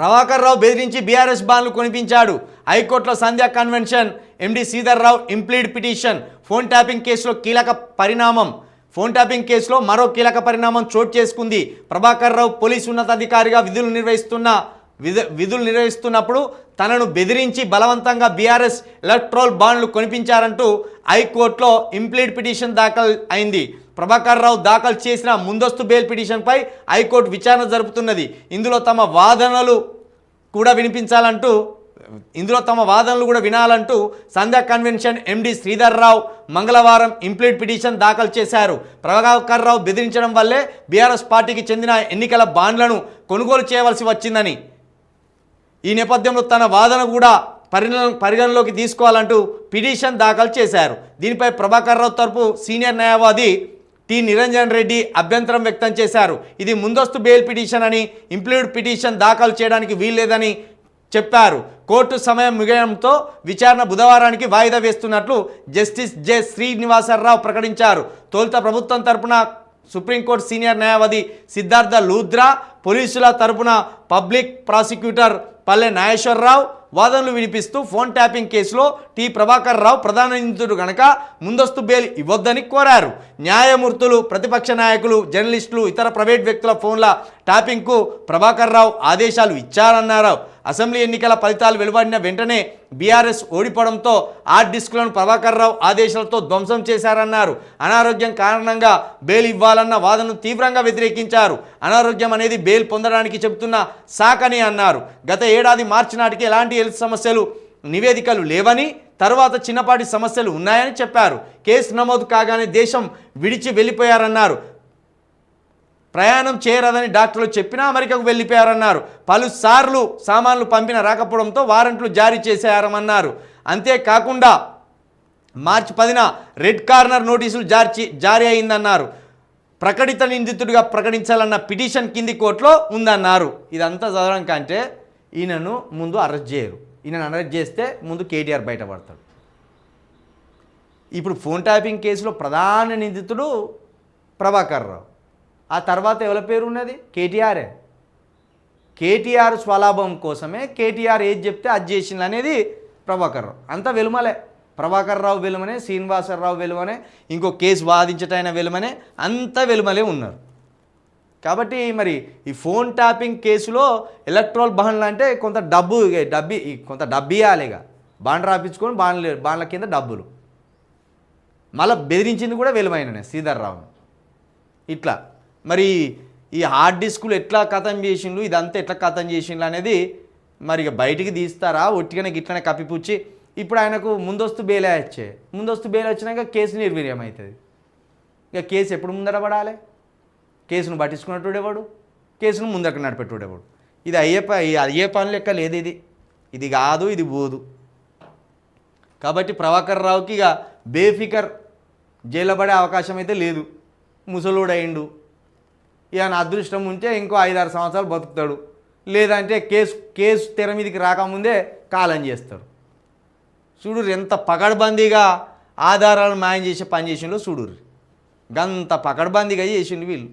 ప్రభాకర్ రావు బెదిరించి బీఆర్ఎస్ బాన్లు కొనిపించాడు. హైకోర్టులో Sandhya convention. MD Sridhar Rao implead petition. Phone tapping కేసులో కీలక పరిణామం. ఫోన్ ట్యాపింగ్ కేసులో మరో కీలక పరిణామం చోటు చేసుకుంది. ప్రభాకర్ రావు పోలీసు ఉన్నతాధికారిగా విధులు నిర్వహిస్తున్న విధులు నిర్వహిస్తున్నప్పుడు తనను బెదిరించి బలవంతంగా బీఆర్ఎస్ ఎలక్ట్రోల్ బాండ్లు కొనిపించారంటూ హైకోర్టులో ఇంప్లీడ్ పిటిషన్ దాఖలు అయింది. ప్రభాకర్ రావు దాఖలు చేసిన ముందస్తు బెయిల్ పిటిషన్పై హైకోర్టు విచారణ జరుపుతున్నది. ఇందులో తమ వాదనలు కూడా వినిపించాలంటూ ఇందులో తమ వాదనలు కూడా వినాలంటూ సంధ్యా కన్వెన్షన్ ఎండి శ్రీధర్ రావు మంగళవారం ఇంప్లీట్ పిటిషన్ దాఖలు చేశారు. ప్రభాకర్ రావు బెదిరించడం వల్లే బీఆర్ఎస్ పార్టీకి చెందిన ఎన్నికల బాండ్లను కొనుగోలు చేయవలసి వచ్చిందని ఈ నేపథ్యంలో తన వాదన కూడా పరిగణ పరిగణలోకి తీసుకోవాలంటూ పిటిషన్ దాఖలు చేశారు. దీనిపై ప్రభాకర్ రావు తరపు సీనియర్ న్యాయవాది టి నిరంజన్ రెడ్డి అభ్యంతరం వ్యక్తం చేశారు. ఇది ముందస్తు బెయిల్ పిటిషన్ అని ఇంప్లీడ్ పిటిషన్ దాఖలు చేయడానికి వీల్లేదని చెప్పారు. కోర్టు సమయం ముగియడంతో విచారణ బుధవారానికి వాయిదా వేస్తున్నట్లు జస్టిస్ జె. శ్రీనివాసరావు ప్రకటించారు. తొలుత ప్రభుత్వం తరపున సుప్రీంకోర్టు సీనియర్ న్యాయవాది సిద్ధార్థ లూద్రా పోలీసుల తరపున పబ్లిక్ ప్రాసిక్యూటర్ పల్లె నాగేశ్వరరావు వాదనలు వినిపిస్తూ ఫోన్ ట్యాపింగ్ కేసులో టి ప్రభాకర్ రావు ప్రధాన నిందితుడు గనక ముందస్తు బెయిల్ ఇవ్వొద్దని కోరారు. న్యాయమూర్తులు ప్రతిపక్ష నాయకులు జర్నలిస్టులు ఇతర ప్రైవేట్ వ్యక్తుల ఫోన్ల ట్యాపింగ్కు ప్రభాకర్ రావు ఆదేశాలు ఇచ్చారన్నారు. అసెంబ్లీ ఎన్నికల ఫలితాలు వెలువడిన వెంటనే బీఆర్ఎస్ ఓడిపోవడంతో హార్డ్ డిస్క్లను ప్రభాకర్ రావు ఆదేశాలతో ధ్వంసం చేశారన్నారు. అనారోగ్యం కారణంగా బెయిల్ ఇవ్వాలన్న వాదనను తీవ్రంగా వ్యతిరేకించారు. అనారోగ్యం అనేది బెయిల్ పొందడానికి చెబుతున్న సాకని అన్నారు. గత ఏడాది మార్చి నాటికి ఎలాంటి హెల్త్ సమస్యలు నివేదికలు లేవని తర్వాత చిన్నపాటి సమస్యలు ఉన్నాయని చెప్పారు. కేసు నమోదు కాగానే దేశం విడిచి వెళ్ళిపోయారన్నారు. ప్రయాణం చేయరాదని డాక్టర్లు చెప్పినా అమెరికాకు వెళ్ళిపోయారన్నారు. పలుసార్లు సామాన్లు పంపిన రాకపోవడంతో వారెంట్లు జారీ చేశారన్నారు. అంతేకాకుండా మార్చి పదిన రెడ్ కార్నర్ నోటీసులు జారీ జారీ అయిందన్నారు. ప్రకటిత నిందితుడిగా ప్రకటించాలన్న పిటిషన్ కింది కోర్టులో ఉందన్నారు. ఇదంతా చదవడం కంటే ఈయనను ముందు అరెస్ట్ చేయరు. ఈయనను అరెస్ట్ చేస్తే ముందు కేటీఆర్ బయటపడతాడు. ఇప్పుడు ఫోన్ ట్యాపింగ్ కేసులో ప్రధాన నిందితుడు ప్రభాకర్ రావు. ఆ తర్వాత ఎవరి పేరు ఉన్నది? కేటీఆరే కేటీఆర్ స్వలాభం కోసమే కేటీఆర్ ఏది చెప్తే అది చేసింది అనేది ప్రభాకర్ రావు. అంతా వెలుమలే. ప్రభాకర్ రావు వెలుమనే శ్రీనివాసరావు వెలుమనే ఇంకో కేసు వాదించటైన వెలుమనే అంతా వెలుమలే ఉన్నారు. కాబట్టి మరి ఈ ఫోన్ ట్యాపింగ్ కేసులో ఎలక్ట్రాల్ బాండ్లు అంటే కొంత డబ్బు డబ్బి కొంత డబ్బు ఇవ్వాలిగా బాండ్ రాపించుకొని బాండ్లు బాండ్ల కింద డబ్బులు. మళ్ళీ బెదిరించింది కూడా వెలుమైన శ్రీధర్ రావు ఇట్లా. మరి ఈ హార్డ్ డిస్కులు ఎట్లా కథం చేసిండ్రు? ఇదంతా ఎట్లా కథం చేసిండ్రు అనేది మరి ఇక బయటికి తీస్తారా? ఒట్టిగానే గిట్లనే కప్పిపుచ్చి ఇప్పుడు ఆయనకు ముందస్తు బెయిలే వచ్చే. ముందస్తు బెయిల్ వచ్చినాక కేసు నిర్వీర్యం అవుతుంది. ఇక కేసు ఎప్పుడు ముందర పడాలి? కేసును పట్టించుకున్నట్టుడేవాడు కేసును ముందరకు నడిపెట్టుడేవాడు ఇది అయ్యే ప అయ్యే పని లెక్క లేదు ఇది. ఇది కాదు ఇది పోదు. కాబట్టి ప్రభాకర్ రావుకి ఇక బేఫికర్ జైల్లో పడే అవకాశం అయితే లేదు. ముసలోడయిండు. ఈయన అదృష్టం ఉంటే ఇంకో ఐదారు సంవత్సరాలు బతుకుతాడు. లేదంటే కేసు కేసు తెర మీదకి రాకముందే కాలం చేస్తాడు. చూడురు ఎంత పకడ్బందీగా ఆధారాలను మాయం చేసే పని చేసిండో చూడురు గంత పకడ్బందీగా చేసిండు వీళ్ళు.